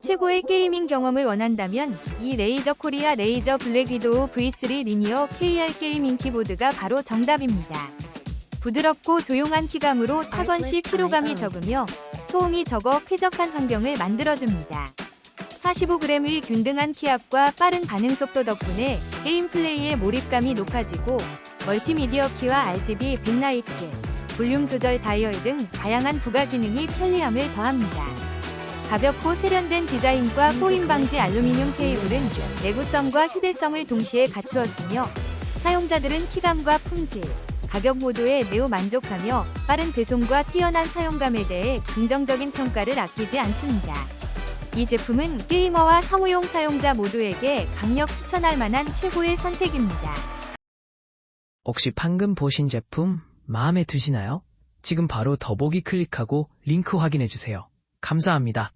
최고의 게이밍 경험을 원한다면 이 레이저 코리아 레이저 블랙 위도우 V3 리니어 KR 게이밍 키보드가 바로 정답입니다. 부드럽고 조용한 키감으로 타건 시 피로감이 적으며 소음이 적어 쾌적한 환경을 만들어줍니다. 45g의 균등한 키압과 빠른 반응 속도 덕분에 게임 플레이의 몰입감이 높아지고 멀티미디어 키와 RGB 빅라이트, 볼륨 조절 다이얼 등 다양한 부가 기능이 편리함을 더합니다. 가볍고 세련된 디자인과 꼬임 방지 알루미늄 케이블은 내구성과 휴대성을 동시에 갖추었으며 사용자들은 키감과 품질, 가격 모두에 매우 만족하며 빠른 배송과 뛰어난 사용감에 대해 긍정적인 평가를 아끼지 않습니다. 이 제품은 게이머와 사무용 사용자 모두에게 강력 추천할 만한 최고의 선택입니다. 혹시 방금 보신 제품 마음에 드시나요? 지금 바로 더보기 클릭하고 링크 확인해 주세요. 감사합니다.